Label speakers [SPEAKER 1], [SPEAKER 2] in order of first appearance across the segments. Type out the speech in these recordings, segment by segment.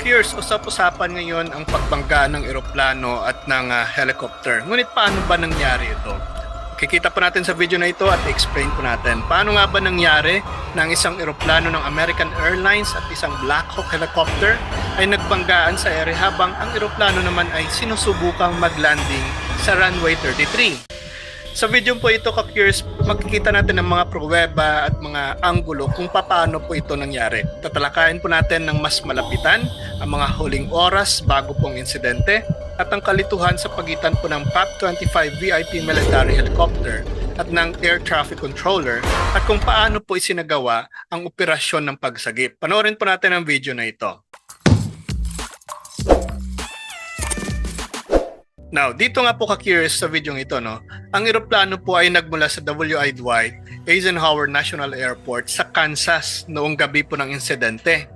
[SPEAKER 1] Ka-curious, usap-usapan ngayon ang pagbangga ng eroplano at ng ah, helicopter. Ngunit paano ba nangyari ito? Kikita po natin sa video na ito at explain po natin paano nga ba nangyari na ang isang eroplano ng American Airlines at isang Black Hawk helicopter ay nagbanggaan sa ere habang ang eroplano naman ay sinusubukang maglanding sa runway 33. Sa video po ito, ka-curious, makikita natin ang mga pruweba at mga anggulo kung paano po ito nangyari. Tatalakayin po natin ng mas malapitan ang mga huling oras bago pong insidente at ang kalituhan sa pagitan po ng PAC-25 VIP military helicopter at ng air traffic controller at kung paano po isinagawa ang operasyon ng pagsagip. Panoorin po natin ang video na ito. Now, dito nga po ka-curious sa video ito, no? Ang eroplano po ay nagmula sa W.I. Dwight Eisenhower National Airport sa Kansas noong gabi po ng insidente.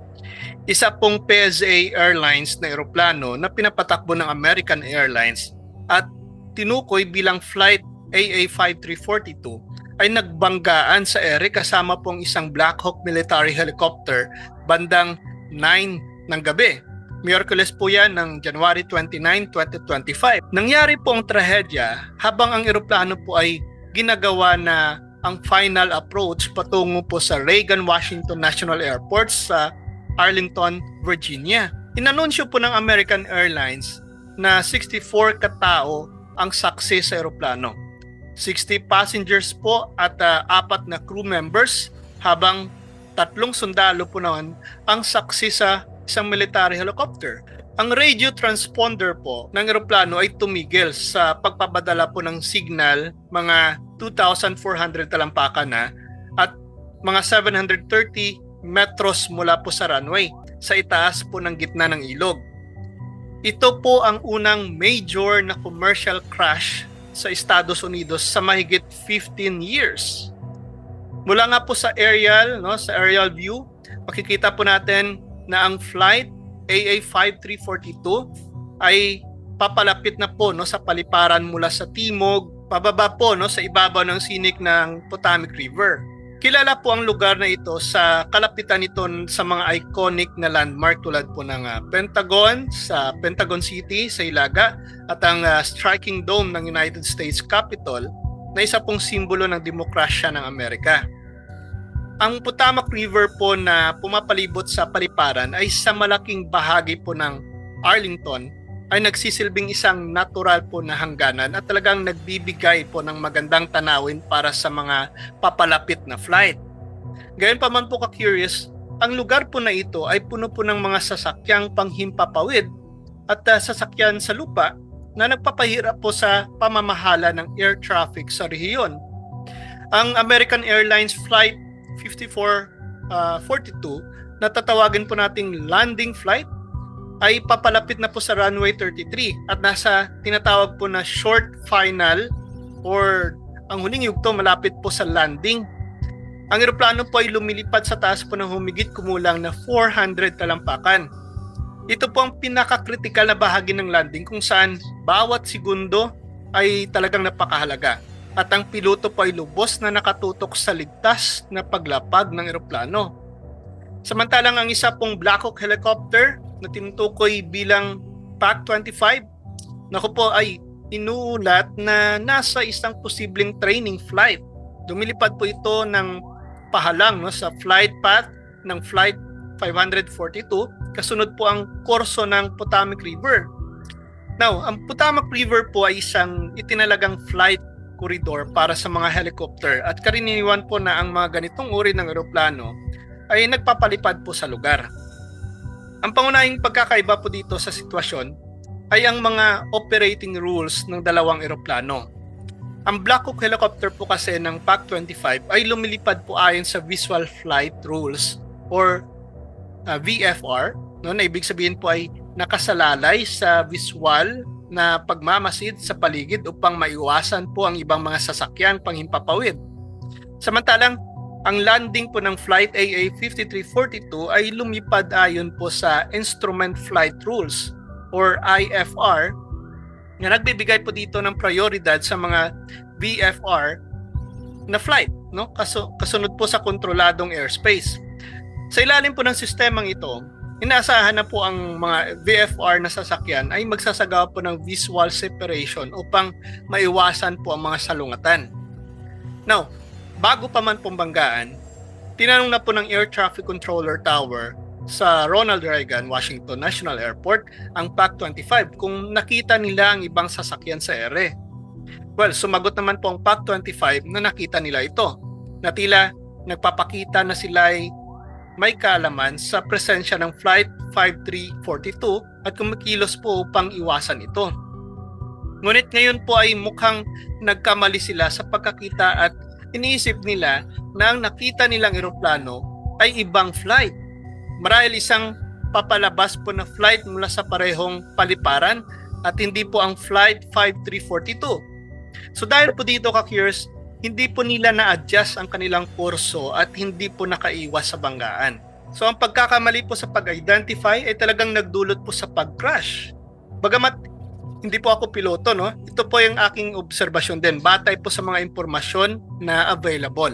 [SPEAKER 1] Isa pong PSA Airlines na eroplano na pinapatakbo ng American Airlines at tinukoy bilang Flight AA5342 ay nagbanggaan sa ere kasama pong isang Black Hawk military helicopter bandang 9 ng gabi Miyerkules po yan ng January 29, 2025. Nangyari po ang trahedya habang ang eroplano po ay ginagawa na ang final approach patungo po sa Reagan Washington National Airport sa Arlington, Virginia. Inanunsyo po ng American Airlines na 64 katao ang saksi sa eroplano. 60 passengers po at uh, apat na crew members habang tatlong sundalo po naman ang saksi sa isang military helicopter. Ang radio transponder po ng eroplano ay tumigil sa pagpapadala po ng signal mga 2,400 talampakan na at mga 730 metros mula po sa runway sa itaas po ng gitna ng ilog. Ito po ang unang major na commercial crash sa Estados Unidos sa mahigit 15 years. Mula nga po sa aerial, no, sa aerial view, makikita po natin na ang flight AA5342 ay papalapit na po no sa paliparan mula sa timog pababa po no sa ibabaw ng sinik ng Potomac River. Kilala po ang lugar na ito sa kalapitan nito sa mga iconic na landmark tulad po ng uh, Pentagon sa Pentagon City sa Ilaga at ang uh, striking dome ng United States Capitol na isa pong simbolo ng demokrasya ng Amerika. Ang Potomac River po na pumapalibot sa paliparan ay sa malaking bahagi po ng Arlington ay nagsisilbing isang natural po na hangganan at talagang nagbibigay po ng magandang tanawin para sa mga papalapit na flight. Gayon pa man po ka-curious, ang lugar po na ito ay puno po ng mga sasakyang panghimpapawid at uh, sasakyan sa lupa na nagpapahirap po sa pamamahala ng air traffic sa rehiyon. Ang American Airlines Flight 5442 uh, na tatawagin po nating landing flight ay papalapit na po sa runway 33 at nasa tinatawag po na short final or ang huling yugto malapit po sa landing. Ang eroplano po ay lumilipad sa taas po ng humigit kumulang na 400 talampakan. Ito po ang pinaka-critical na bahagi ng landing kung saan bawat segundo ay talagang napakahalaga at ang piloto po ay lubos na nakatutok sa ligtas na paglapag ng eroplano. Samantalang ang isa pong Black Hawk helicopter na tinutukoy bilang PAC-25, naku po ay inuulat na nasa isang posibleng training flight. Dumilipad po ito ng pahalang no, sa flight path ng Flight 542, kasunod po ang korso ng Potomac River. Now, ang Potomac River po ay isang itinalagang flight corridor para sa mga helicopter at karaniwan po na ang mga ganitong uri ng eroplano ay nagpapalipad po sa lugar. Ang pangunahing pagkakaiba po dito sa sitwasyon ay ang mga operating rules ng dalawang eroplano. Ang Black Hawk helicopter po kasi ng PAC-25 ay lumilipad po ayon sa Visual Flight Rules or uh, VFR, no, na ibig sabihin po ay nakasalalay sa visual na pagmamasid sa paligid upang maiwasan po ang ibang mga sasakyan panghimpapawid. Samantalang ang landing po ng Flight AA5342 ay lumipad ayon po sa Instrument Flight Rules or IFR na nagbibigay po dito ng prioridad sa mga VFR na flight, no? Kaso, kasunod po sa kontroladong airspace. Sa ilalim po ng sistemang ito, inaasahan na po ang mga VFR na sasakyan ay magsasagawa po ng visual separation upang maiwasan po ang mga salungatan. Now, bago pa man pong banggaan, tinanong na po ng Air Traffic Controller Tower sa Ronald Reagan Washington National Airport ang PAC-25 kung nakita nila ang ibang sasakyan sa ere. Well, sumagot naman po ang PAC-25 na nakita nila ito na tila nagpapakita na sila ay may kaalaman sa presensya ng Flight 5342 at kumikilos po upang iwasan ito. Ngunit ngayon po ay mukhang nagkamali sila sa pagkakita at iniisip nila na ang nakita nilang eroplano ay ibang flight. Marahil isang papalabas po na flight mula sa parehong paliparan at hindi po ang flight 5342. So dahil po dito ka-curious, hindi po nila na-adjust ang kanilang kurso at hindi po nakaiwas sa banggaan. So ang pagkakamali po sa pag-identify ay talagang nagdulot po sa pag-crash. Bagamat hindi po ako piloto, no? Ito po yung aking obserbasyon din, batay po sa mga impormasyon na available.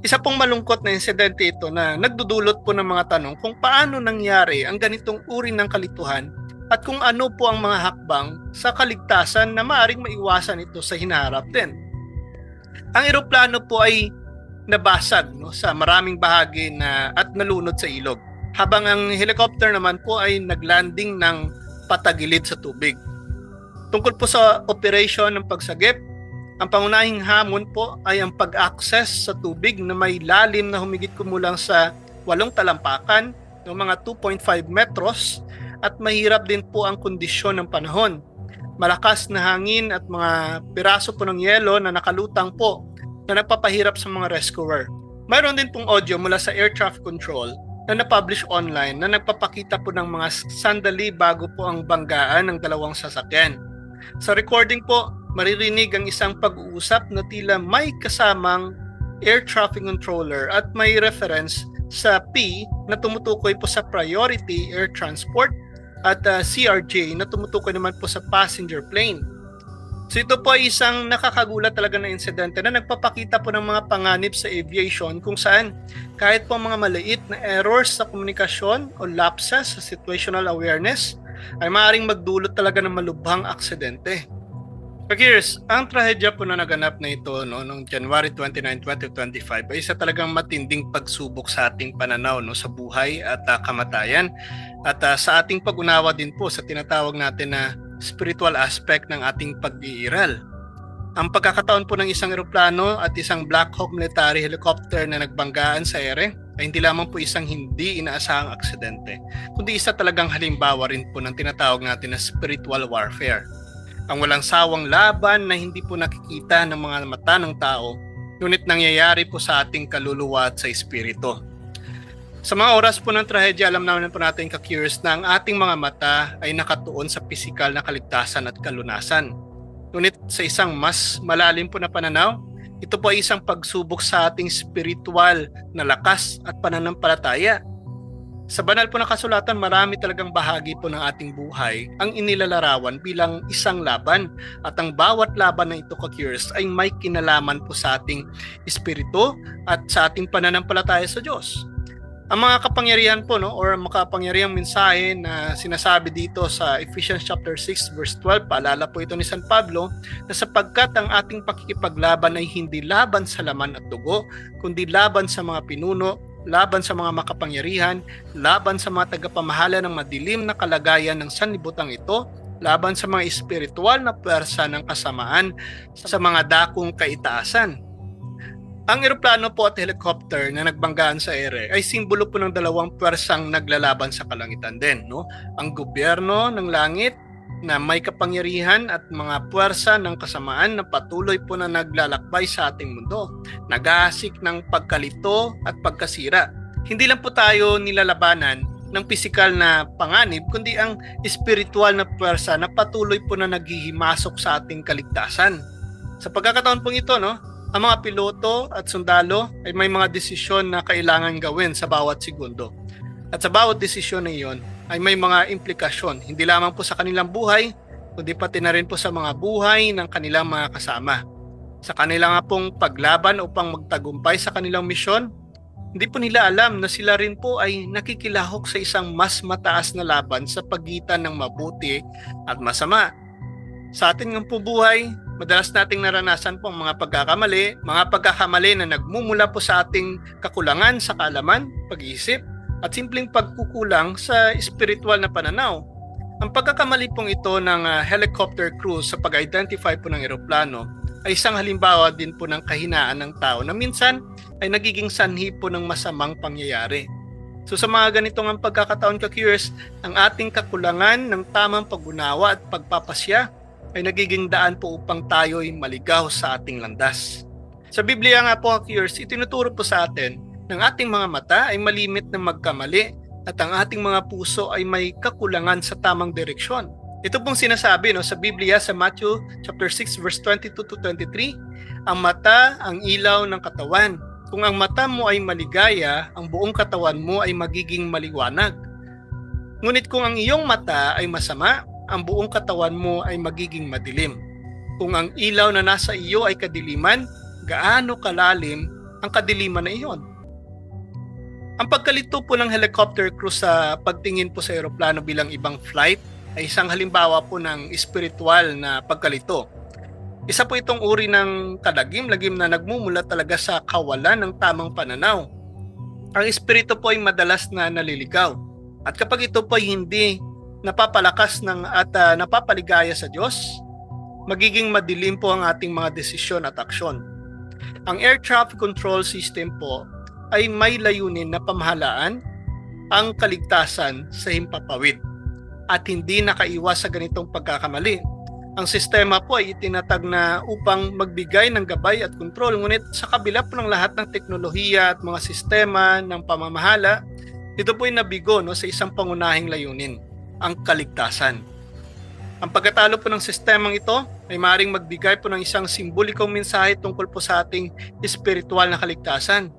[SPEAKER 1] Isa pong malungkot na insidente ito na nagdudulot po ng mga tanong kung paano nangyari ang ganitong uri ng kalituhan at kung ano po ang mga hakbang sa kaligtasan na maaring maiwasan ito sa hinaharap din. Ang eroplano po ay nabasag no, sa maraming bahagi na at nalunod sa ilog. Habang ang helicopter naman po ay naglanding ng patagilid sa tubig. Tungkol po sa operation ng pagsagip, ang pangunahing hamon po ay ang pag-access sa tubig na may lalim na humigit kumulang sa walong talampakan ng mga 2.5 metros at mahirap din po ang kondisyon ng panahon. Malakas na hangin at mga piraso po ng yelo na nakalutang po na nagpapahirap sa mga rescuer. Mayroon din pong audio mula sa air traffic control na na-publish online na nagpapakita po ng mga sandali bago po ang banggaan ng dalawang sasakyan. Sa recording po, maririnig ang isang pag-uusap na tila may kasamang air traffic controller at may reference sa P na tumutukoy po sa priority air transport at uh, CRJ na tumutukoy naman po sa passenger plane. So ito po ay isang nakakagulat talaga na insidente na nagpapakita po ng mga panganib sa aviation kung saan kahit po mga maliit na errors sa komunikasyon o lapses sa situational awareness ay maaaring magdulot talaga ng malubhang aksidente. Kakirs, ang trahedya po na naganap na ito no, noong January 29, 2025 ay isa talagang matinding pagsubok sa ating pananaw no, sa buhay at uh, kamatayan at uh, sa ating pag-unawa din po sa tinatawag natin na spiritual aspect ng ating pag-iiral. Ang pagkakataon po ng isang eroplano at isang Black Hawk military helicopter na nagbanggaan sa ere ay hindi lamang po isang hindi inaasahang aksidente, kundi isa talagang halimbawa rin po ng tinatawag natin na spiritual warfare. Ang walang sawang laban na hindi po nakikita ng mga mata ng tao, ngunit nangyayari po sa ating kaluluwa at sa espiritu. Sa mga oras po ng trahedya, alam naman po natin ka-curious na ang ating mga mata ay nakatuon sa pisikal na kaligtasan at kalunasan. Ngunit sa isang mas malalim po na pananaw, ito po ay isang pagsubok sa ating spiritual na lakas at pananampalataya. Sa banal po na kasulatan, marami talagang bahagi po ng ating buhay ang inilalarawan bilang isang laban at ang bawat laban na ito ka-curious ay may kinalaman po sa ating espiritu at sa ating pananampalataya sa Diyos. Ang mga kapangyarihan po no or makapangyarihang mensahe na sinasabi dito sa Ephesians chapter 6 verse 12, paalala po ito ni San Pablo na sapagkat ang ating pakikipaglaban ay hindi laban sa laman at dugo, kundi laban sa mga pinuno, laban sa mga makapangyarihan, laban sa mga tagapamahala ng madilim na kalagayan ng sanlibutan ito, laban sa mga espiritual na pwersa ng kasamaan sa mga dakong kaitaasan. Ang eroplano po at helicopter na nagbanggaan sa ere ay simbolo po ng dalawang pwersang naglalaban sa kalangitan din. No? Ang gobyerno ng langit na may kapangyarihan at mga puwersa ng kasamaan na patuloy po na naglalakbay sa ating mundo, nag-aasik ng pagkalito at pagkasira. Hindi lang po tayo nilalabanan ng pisikal na panganib, kundi ang espiritual na puwersa na patuloy po na naghihimasok sa ating kaligtasan. Sa pagkakataon pong ito, no, ang mga piloto at sundalo ay may mga desisyon na kailangan gawin sa bawat segundo. At sa bawat desisyon na iyon ay may mga implikasyon, hindi lamang po sa kanilang buhay, kundi pati na rin po sa mga buhay ng kanilang mga kasama. Sa kanilang pong paglaban upang magtagumpay sa kanilang misyon, Hindi po nila alam na sila rin po ay nakikilahok sa isang mas mataas na laban sa pagitan ng mabuti at masama. Sa ating ng buhay, madalas nating naranasan po ang mga pagkakamali, mga pagkakamali na nagmumula po sa ating kakulangan sa kaalaman, pag-iisip, at simpleng pagkukulang sa espiritual na pananaw. Ang pagkakamali pong ito ng ah, helicopter crew sa pag-identify po ng eroplano ay isang halimbawa din po ng kahinaan ng tao na minsan ay nagiging sanhi po ng masamang pangyayari. So sa mga ganitong ang pagkakataon ka-curious, ang ating kakulangan ng tamang pag-unawa at pagpapasya ay nagiging daan po upang tayo'y maligaw sa ating landas. Sa Biblia nga po ka-curious, itinuturo po sa atin ng ating mga mata ay malimit na magkamali at ang ating mga puso ay may kakulangan sa tamang direksyon. Ito pong sinasabi no, sa Biblia sa Matthew chapter 6 verse 22 to 23, ang mata ang ilaw ng katawan. Kung ang mata mo ay maligaya, ang buong katawan mo ay magiging maliwanag. Ngunit kung ang iyong mata ay masama, ang buong katawan mo ay magiging madilim. Kung ang ilaw na nasa iyo ay kadiliman, gaano kalalim ang kadiliman na iyon? Ang pagkalito po ng helicopter crew sa pagtingin po sa eroplano bilang ibang flight ay isang halimbawa po ng espiritual na pagkalito. Isa po itong uri ng kalagim-lagim na nagmumula talaga sa kawalan ng tamang pananaw. Ang espiritu po ay madalas na naliligaw. At kapag ito po ay hindi napapalakas ng at ah, napapaligaya sa Diyos, magiging madilim po ang ating mga desisyon at aksyon. Ang air traffic control system po ay may layunin na pamahalaan ang kaligtasan sa himpapawid at hindi nakaiwas sa ganitong pagkakamali. Ang sistema po ay itinatag na upang magbigay ng gabay at kontrol ngunit sa kabila po ng lahat ng teknolohiya at mga sistema ng pamamahala, ito po ay nabigo no, sa isang pangunahing layunin, ang kaligtasan. Ang pagkatalo po ng sistemang ito ay maring magbigay po ng isang simbolikong mensahe tungkol po sa ating espiritual na kaligtasan.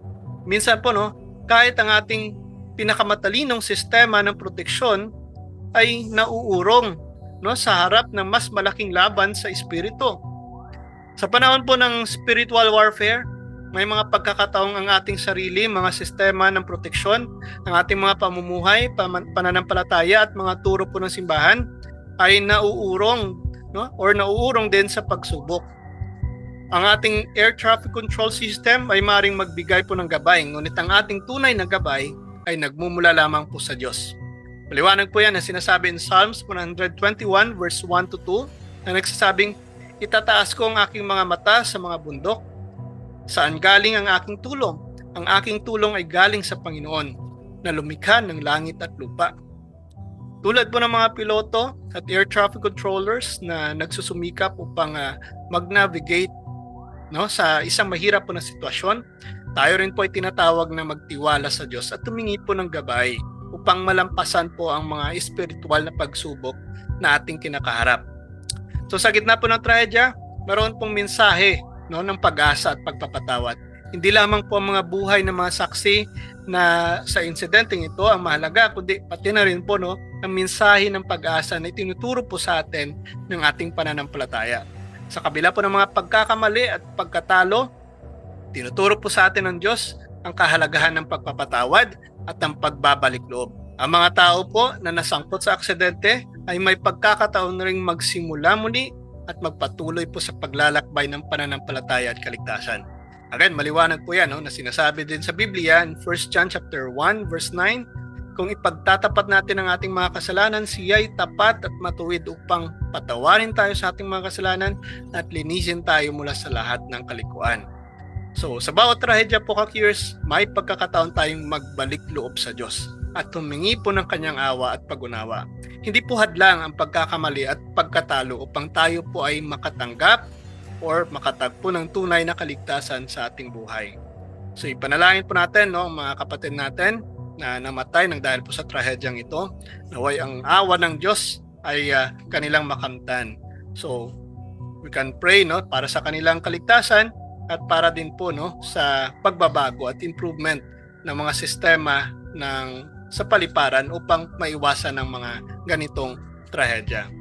[SPEAKER 1] Minsan po no, kahit ang ating pinakamatalinong sistema ng proteksyon ay nauurong no sa harap ng mas malaking laban sa espiritu. Sa panahon po ng spiritual warfare, may mga pagkakataong ang ating sarili, mga sistema ng proteksyon, ang ating mga pamumuhay, pananampalataya at mga turo po ng simbahan ay nauurong no or nauurong din sa pagsubok. Ang ating air traffic control system ay maring magbigay po ng gabay, ngunit ang ating tunay na gabay ay nagmumula lamang po sa Diyos. Maliwanag po yan na sinasabi in Psalms 121 verse 1 to 2 na nagsasabing, Itataas ko ang aking mga mata sa mga bundok. Saan galing ang aking tulong? Ang aking tulong ay galing sa Panginoon na lumikha ng langit at lupa. Tulad po ng mga piloto at air traffic controllers na nagsusumikap upang ah, mag-navigate no, sa isang mahirap po na sitwasyon, tayo rin po ay tinatawag na magtiwala sa Diyos at tumingi po ng gabay upang malampasan po ang mga espiritual na pagsubok na ating kinakaharap. So sa gitna po ng trahedya, meron pong mensahe no, ng pag-asa at pagpapatawad. Hindi lamang po ang mga buhay ng mga saksi na sa insidenteng ito ang mahalaga, kundi pati na rin po no, ang mensahe ng pag-asa na itinuturo po sa atin ng ating pananampalataya. Sa kabila po ng mga pagkakamali at pagkatalo, tinuturo po sa atin ng Diyos ang kahalagahan ng pagpapatawad at ng pagbabalik loob. Ang mga tao po na nasangkot sa aksidente ay may pagkakataon na ring magsimula muli at magpatuloy po sa paglalakbay ng pananampalataya at kaligtasan. Again, maliwanag po yan no, na sinasabi din sa Biblia in 1 John chapter 1 verse 9, kung ipagtatapat natin ang ating mga kasalanan, siya ay tapat at matuwid upang patawarin tayo sa ating mga kasalanan at linisin tayo mula sa lahat ng kalikuan. So, sa bawat trahedya po ka-curious, may pagkakataon tayong magbalik loob sa Diyos at humingi po ng kanyang awa at pagunawa. Hindi po hadlang ang pagkakamali at pagkatalo upang tayo po ay makatanggap or makatagpo ng tunay na kaligtasan sa ating buhay. So ipanalangin po natin no, mga kapatid natin na namatay ng dahil po sa trahedyang ito. Naway ang awa ng Diyos ay ah, kanilang makamtan. So we can pray no para sa kanilang kaligtasan at para din po no sa pagbabago at improvement ng mga sistema ng sa paliparan upang maiwasan ng mga ganitong trahedya.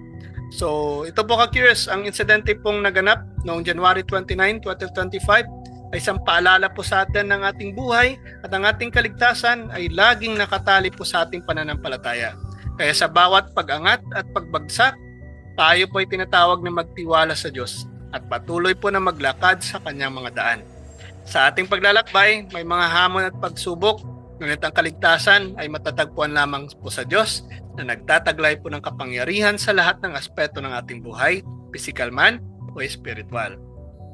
[SPEAKER 1] So, ito po ka-curious, ang insidente pong naganap noong January 29, 2025 isang paalala po sa atin ng ating buhay at ang ating kaligtasan ay laging nakatali po sa ating pananampalataya. Kaya sa bawat pag-angat at pagbagsak, tayo po ay tinatawag na magtiwala sa Diyos at patuloy po na maglakad sa kanyang mga daan. Sa ating paglalakbay, may mga hamon at pagsubok, ngunit ang kaligtasan ay matatagpuan lamang po sa Diyos na nagtataglay po ng kapangyarihan sa lahat ng aspeto ng ating buhay, physical man o spiritual.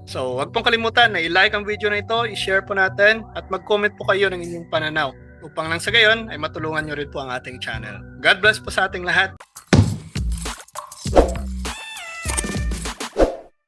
[SPEAKER 1] So, huwag pong kalimutan na i-like ang video na ito, i-share po natin, at mag-comment po kayo ng inyong pananaw upang nang sa gayon ay matulungan nyo rin po ang ating channel. God bless po sa ating lahat.